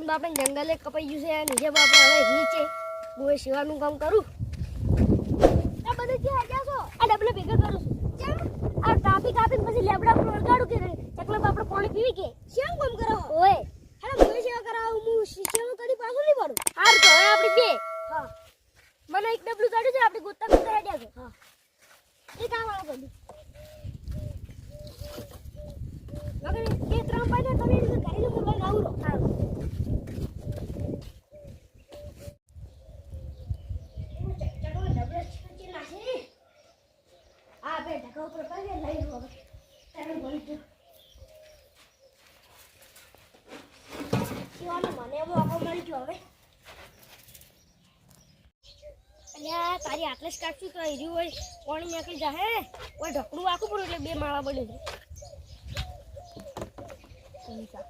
બાપન બાપા જંગલે કપાઈ ગયું છે નીચે બાપા હવે નીચે હું સેવાનું કામ કરું. આ બધે ક્યાં ગયા છો, આ ડબલે ભેગા કરું છું. કેમ? આ ટ્રાફિક આપીને પછી લેબડા પર વળગાડું કે ચકલા બાપડો પાણી પીવી કે? શેમ કામ કરો? ઓય હેલો મને સેવા કરાવું હું સેવા કરી પાછું નહીં પડું હાર તો હવે આપણી બે હા મને એક ડબલું કાઢ્યું છે આપણે ગોતા ગોતા હેડ્યા છે હા એ કામ આવો બધું મગર બે ત્રણ પાછા તમે એને ઘરે હું લઈને આવું રહો સારું આ બે ઢકા ઉપર પગે લઈ લો હવે તારે બોલી જો શિવાનો મને એવો આખો મળી ગયો હવે તારી આટલે જ કાપશું તો હીરી હોય પાણી નાખી જાહે? ઓય, ઢકડું આખું પડ્યું એટલે બે માળા બને છે પૈસા.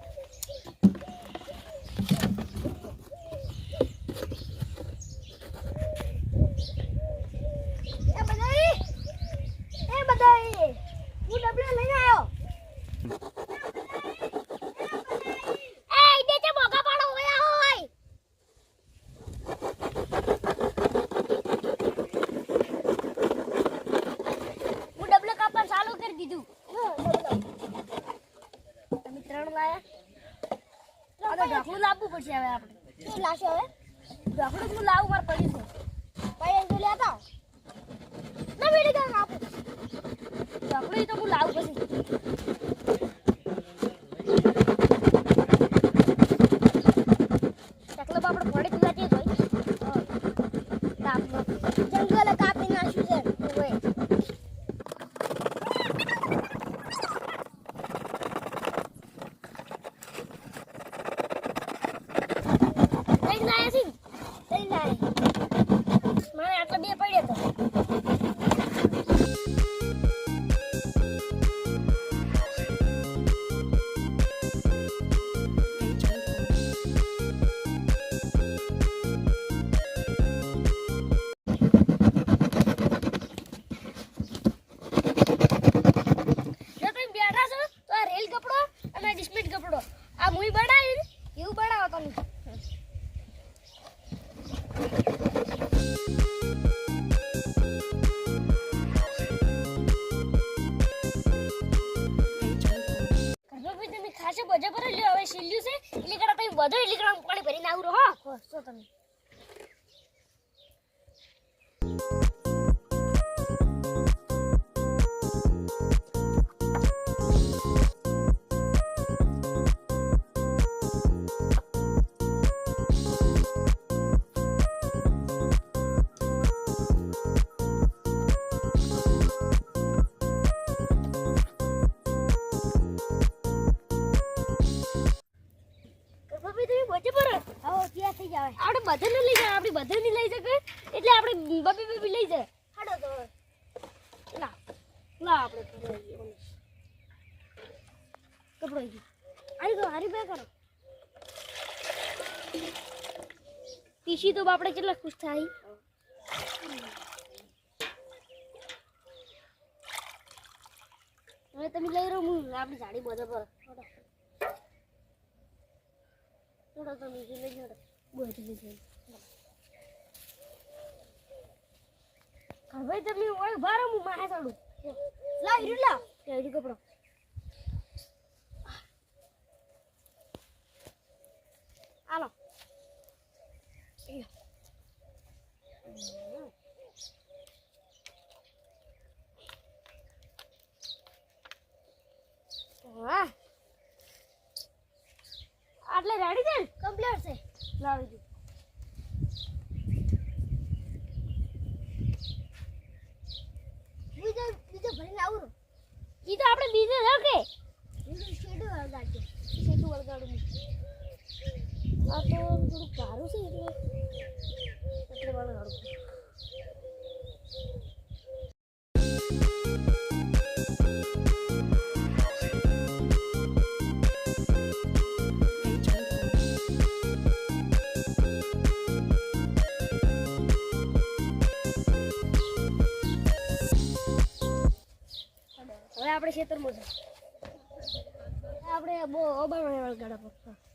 એ બધાય એ બધાય હું ડબલે લઈને આવ્યો એ ઈડે તે મોગા પાડો હોય હોય હું ડબલે કાપવાનું ચાલુ કરી દીધું તમે ત્રણ લાયા આ તો ઢોકળું લાવવું પડશે હવે આપણે. શું લાવશો હવે? ઢોકળું હું લાવું, મારે પડ્યું છે ભાઈ એમ લેતા ના મેળી કામ આપું. ઢોકળું તો હું લાવું પછી. ત્યાં થઈ આપણે બધાને લઈ જાય આપણે બધાને લઈ શકે એટલે આપણે બબી બબી લઈ જાય. હાડો તો. ના. ના આપણે કપડો આવી ગયો હારી બે કરો. પીસી તો બાપડે કેટલા ખુશ થાય. હવે તમે લઈ રહ્યો હું આપણી સાડી બધા પર. થોડો થોડો તમે જે લઈ જાઓ. બધી લઈ જાઓ હવે તમે ઓય બાર હું માહે ચાડું. લા હીરું લા તે હીરું કપડો. આલો વાહ આટલે રેડી કમ્પ્લીટ છે લાવી દઉં બીજો બીજો ભરીને આવું ઈ તો આપણે બીજે રાખે બીજું શેડું વળગાડજો શેડું વળગાડું આ તો થોડું કારું છે એટલે એટલે વળગાડું આપણે ખેતરમાં છે આપણે બહુ અબાણ વળગાડા પર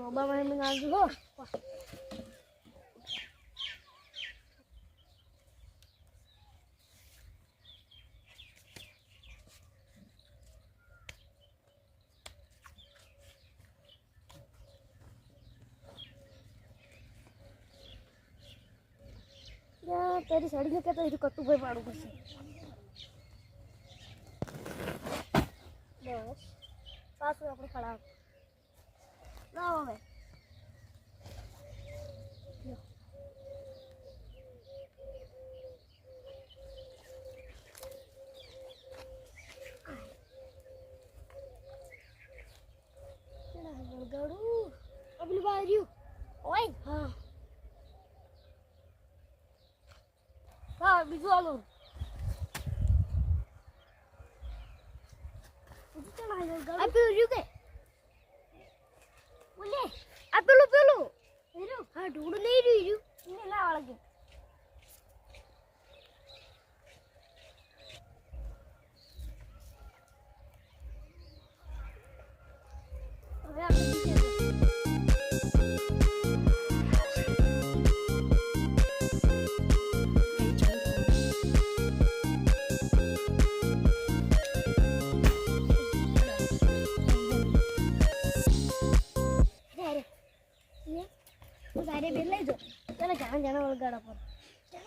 ઓબામા એમને ગાંધુ હો યા, તારી સાડી ને કહેતો કટુ ભાઈ પાડવું પડશે બસ પાછું આપણે ખડાવ લાવો હવે? આ પેલું બહાર રહ્યું. ઓય હા હા બીજું આલો આ પેલું રહ્યું કે બોલે આ પેલું પેલું. હા ઢોળું નહીં રહ્યું ના વળગે હવે આપણે બેન લઈ જો ચાલો જાણ જાણ વળગાડો પર છે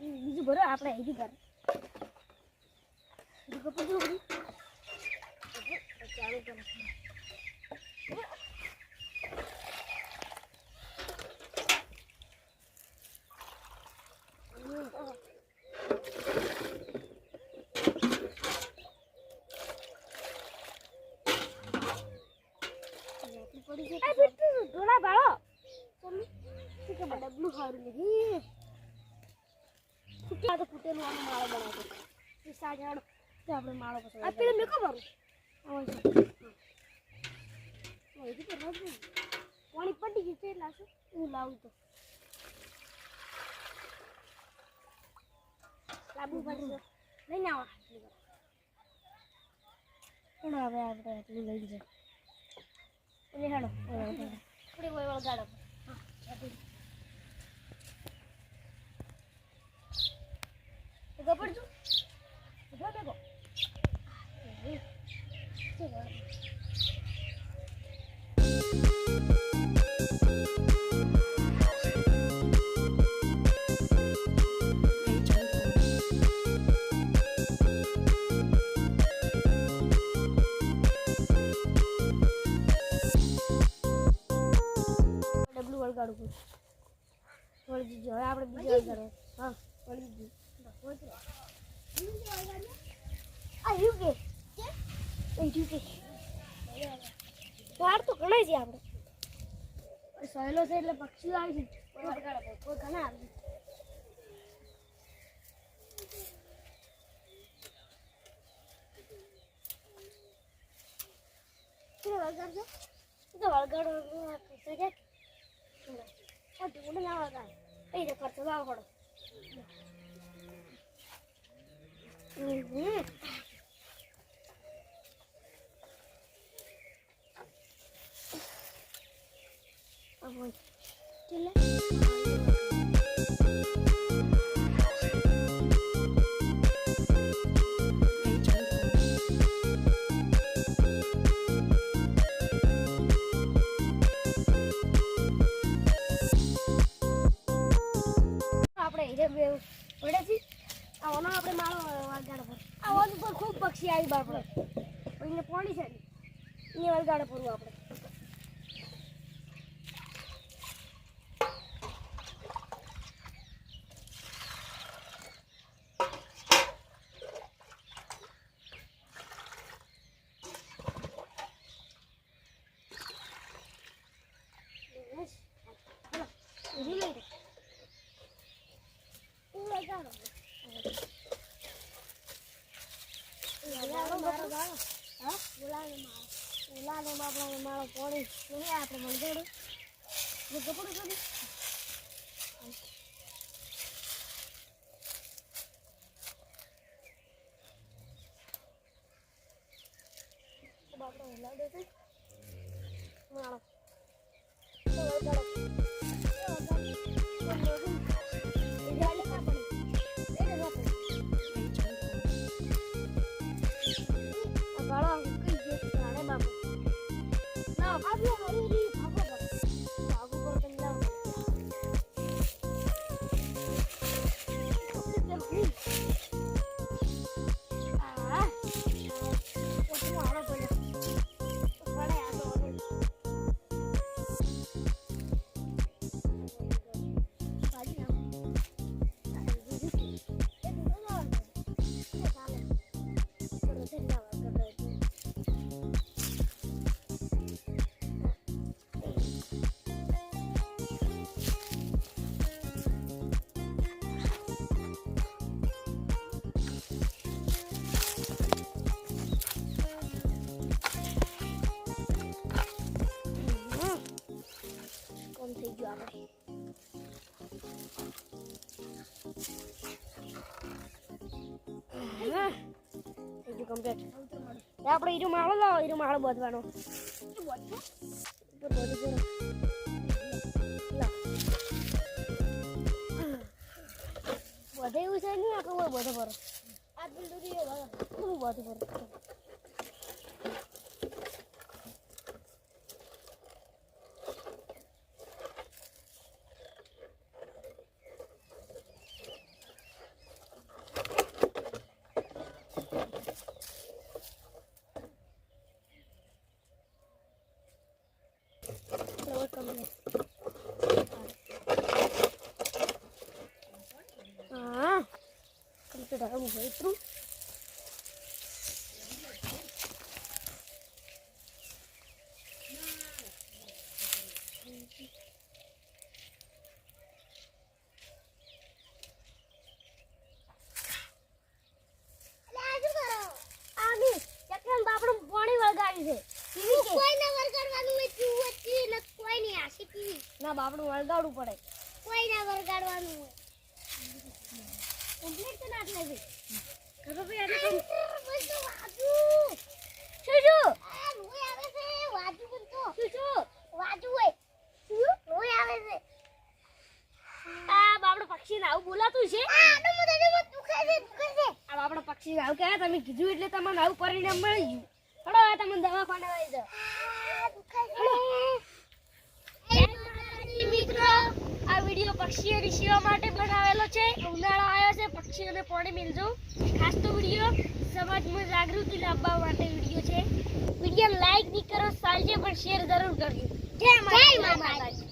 બીજું ભરો આપણે કર બીજું કપડું જો ચાલુ કરો આ બેટું ડોળા બાળો તમે શું કે ડબલું સારું નથી ફૂટ્યા તો ફૂટેલું આનો માળો બનાવતો એ સાજાડો તે આપણે માળો પસંદ આ પેલો આવો છે રોજ પાણી પડી ગયું છે શું હું લાવું તો લાવવું પડશે લઈને આવો પણ હવે લઈ જાય એટલે હેડો. થોડી વળગાડો પડશે વળી દીધું હવે આપણે બીજું વળગાડો હા વળી દીધું આ યુ કે? એ રહ્યું કે. વાર તો ઘણા છે આપણે. સહેલો છે એટલે પક્ષીઓ આવી છે. કોઈ ઘણા આવી છે. વળગાડજો તો વળગાડો જાય Ah, bueno. ¿Qué le? પડે છે આવાનો આપણે માળો વાળગાડો પર આવાનું પર ખૂબ પક્ષી આવી બાપડે. એને પોણી છે. એને વાળગાડો પડવું આપણે બસ. હાલો, ઊભી લઈ લે. તું લગાડો. બોલાવો મારો માળો. હા? બોલાવો માળો. બોલાવો બાપડાનો આપણે. ને કપડું કરી. કમ્પ્લીટ આપણે હીરો માળો લાવો હીરો માળો બોધવાનો. બાંધી. બધે એવું છે નહીં આપણે બધો બધે ભરો. આ બિલ્ડું બધું ભરો. આની ચકન બાપડું વળગાડવું ને કોઈ નહીં આશી પીવી. ના બાપડું વળગાડવું પડે. કોઈને વરગાડવાનું હોય. કમ્પ્લીટ તો ના એટલે ખબર ભાઈ આજે બધું વાજુ શું? શું આ આવે હોય શું? લોહી આવે છે આ બાપડો પક્ષીને આવું બોલાતું છે? આ આડો મત દુખે છે દુખે છે આ બાપડો પક્ષી આવું કહેવાય. તમે કીધું એટલે તમને આવું પરિણામ મળી હડો તમને દવાખાને લઈ જાઓ. દુખે જય માતાજી મિત્રો આ વીડિયો પક્ષીઓની સેવા માટે બનાવેલો છે. ઉનાળો આવ્યો છે, પક્ષીઓને પાણી મિલજો. ખાસ તો વીડિયો સમાજમાં જાગૃતિ લાવવા માટે વીડિયો છે. વીડિયો લાઈક નહીં કરો સાંજે પણ શેર જરૂર કરજો. જય માતાજી.